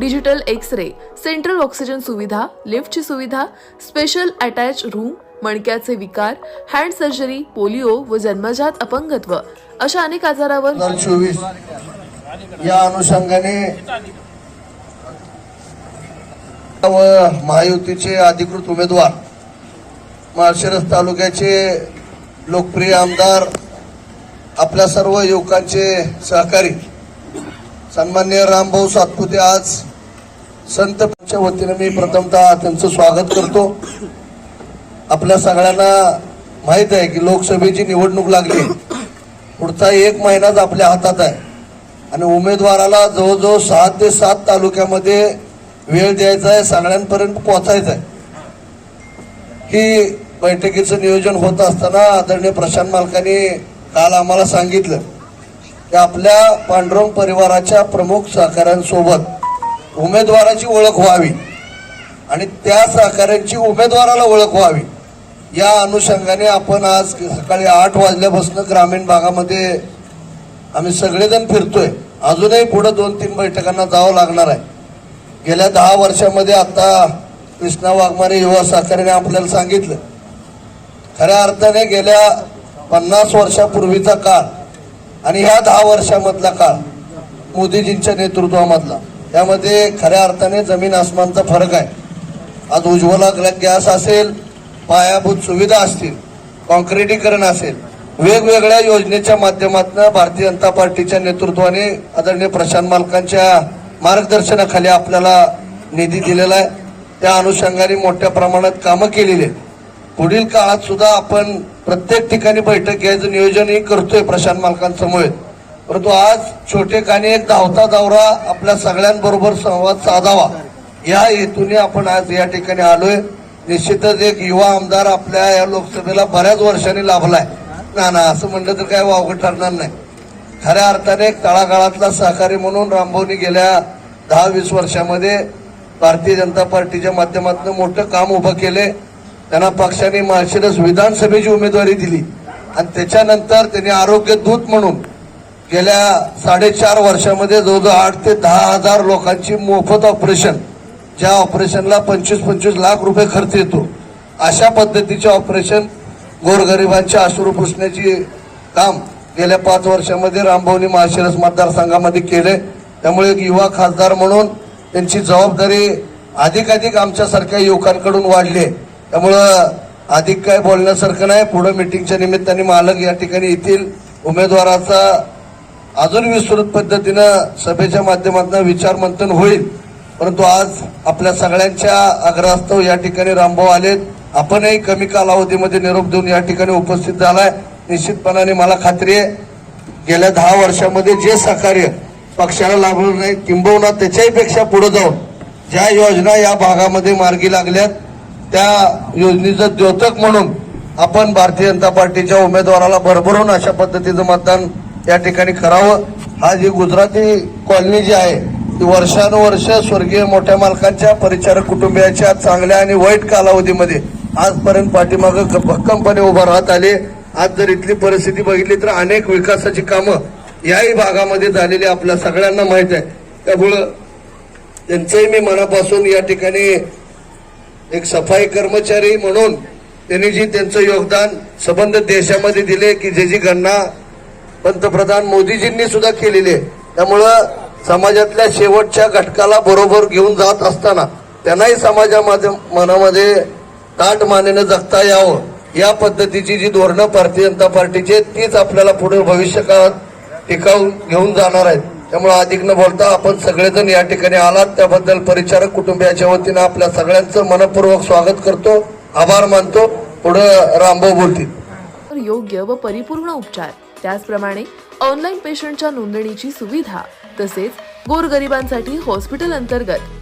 digital X ray central oxygen सुविधा लिफ्टची सुविधा स्पेशल अटॅच रूम मणक्याचे विकार हँड सर्जरी पोलिओ व जन्मजात अपंगत्व अशा अनेक आजारावर चोवीस या अनुषंगाने व महायुतीचे अधिकृत उमेदवार माळशिरस तालुक्याचे लोकप्रिय आमदार आपल्या सर्व युवकांचे सहकारी सन्मान्य रामभाऊ सातपुते आज संतच्या वतीनं मी प्रथमतः त्यांचं स्वागत करतो. आपल्या सगळ्यांना माहीत आहे की लोकसभेची निवडणूक लागली. पुढचा एक महिनाच आपल्या हातात आहे. आणि उमेदवाराला जवळजवळ सहा ते सात तालुक्यामध्ये वेळ द्यायचा आहे सगळ्यांपर्यंत पोहोचायचं आहे. ही बैठकीचं नियोजन होत असताना आदरणीय प्रशांत मालकांनी काल आम्हाला सांगितलं आपल्या पांडुरंग परिवाराच्या प्रमुख सहकाऱ्यांसोबत उमेदवाराची ओळख व्हावी आणि त्या सहकाऱ्यांची उमेदवाराला ओळख व्हावी. या अनुषंगाने आपण आज सकाळी आठ वाजल्यापासून ग्रामीण भागामध्ये आम्ही सगळेजण फिरतोय. अजूनही पुढं दोन तीन बैठकांना जावं लागणार आहे. गेल्या दहा वर्षामध्ये आता कृष्णा वाघमारे युवा सहकार्याने आपल्याला सांगितलं. खऱ्या अर्थाने गेल्या पन्नास वर्षापूर्वीचा काळ आणि ह्या दहा वर्षामधला काळ मोदीजींच्या नेतृत्वामधला यामध्ये खऱ्या अर्थाने जमीन आसमानचा फरक आहे. आज उज्ज्वला गॅस असेल पायाभूत सुविधा असतील कॉन्क्रिटीकरण असेल वेगवेगळ्या योजनेच्या माध्यमातून भारतीय जनता पार्टीच्या नेतृत्वाने आदरणीय प्रशांत मालकांच्या मार्गदर्शनाखाली आपल्याला निधी दिलेला आहे. त्या अनुषंगाने मोठ्या प्रमाणात कामं केलेली आहेत. पुढील काळात सुद्धा आपण प्रत्येक ठिकाणी बैठक घ्यायचं नियोजनही करतोय प्रशांत मालकांसमोर परंतु आज छोटेकाने एक धावता दौरा आपल्या सगळ्यांबरोबर संवाद साधावा. या हेतूने आपण आज या ठिकाणी आलोय. निश्चितच एक युवा आमदार आपल्या या लोकसभेला बऱ्याच वर्षांनी लाभलाय. ना ना असं म्हणलं तर काय वावगं ठरणार नाही. खऱ्या अर्थाने एक तळागाळातला सहकारी म्हणून रामभाऊनी गेल्या दहा वीस वर्षामध्ये भारतीय जनता पार्टीच्या माध्यमातून मोठं काम उभं केले त्यांना पक्षाने माळशिरस विधानसभेची उमेदवारी दिली. आणि त्याच्यानंतर त्यांनी आरोग्य दूत म्हणून गेल्या साडेचार वर्षामध्ये जवळजवळ आठ ते दहा हजार लोकांची मोफत ऑपरेशन ज्या ऑपरेशनला पंचवीस पंचवीस लाख रुपये खर्च येतो. अशा पद्धतीचे ऑपरेशन गोरगरिबांच्या अश्रू पुसण्याची काम गेल्या पाच वर्षामध्ये रामभवनी महाशिरस मतदारसंघामध्ये केले. त्यामुळे एक युवा खासदार म्हणून त्यांची जबाबदारी अधिकाधिक आमच्यासारख्या युवकांकडून वाढली आहे. त्यामुळं अधिक काय बोलण्यासारखं नाही. पुढे मिटिंगच्या निमित्ताने मालक या ठिकाणी येथील उमेदवाराचा अजून विस्तृत पद्धतीनं सभेच्या माध्यमातून विचार मंथन होईल. परंतु आज आपल्या सगळ्यांच्या आग्रहास्तव या ठिकाणी रामभाऊ आलेत. आपणही कमी कालावधीमध्ये निरोप देऊन या ठिकाणी उपस्थित झालाय. निश्चितपणाने मला खात्री आहे गेल्या दहा वर्षामध्ये जे सहकार्य पक्षाला लाभलं नाही किंबहुना त्याच्याही पेक्षा पुढे जाऊन ज्या योजना या भागामध्ये मार्गी लागल्यात त्या योजनेचं द्योतक म्हणून आपण भारतीय जनता पार्टीच्या उमेदवाराला भरभरून अशा पद्धतीचं मतदान या ठिकाणी करावं. हा जी गुजराती कॉलनी जी आहे ती वर्षानुवर्ष स्वर्गीय मोठ्या मालकांच्या परिचारक कुटुंबियाच्या चांगल्या आणि वाईट कालावधीमध्ये आजपर्यंत पाठीमागं भक्कमपणे उभा राहत आले. आज जर इथली परिस्थिती बघितली तर अनेक विकासाची कामं याही भागामध्ये झालेली आपल्या सगळ्यांना माहीत आहे. त्यामुळं त्यांचंही मी मनापासून या ठिकाणी एक सफाई कर्मचारी म्हणून त्यांनी जी त्यांचं योगदान संबंध देशामध्ये दिले की जे जी गणना पंतप्रधान मोदीजींनी सुद्धा केलेली आहे त्यामुळं समाजातल्या शेवटच्या घटकाला बरोबर घेऊन जात असताना त्यांनाही समाजामध्ये मनामध्ये ताट मानेनं जगता यावं. या पद्धतीची जी धोरणं भारतीय जनता पार्टीची आहेत, तीच आपल्याला पुढे भविष्यकाळात टिकावून घेऊन जाणार आहेत. त्यामुळे अधिक न बोलता आपण सगळेजण या ठिकाणी आलात. त्याबद्दल परिचारक कुटुंबियाच्या वतीनं आपल्या सगळ्यांचं मनपूर्वक स्वागत करतो. आभार मानतो. पुढं रामभाऊ बोलतील. योग्य व परिपूर्ण उपचार. त्याचप्रमाणे ऑनलाईन पेशंटच्या नोंदणीची सुविधा तसेच गोरगरिबांसाठी हॉस्पिटल अंतर्गत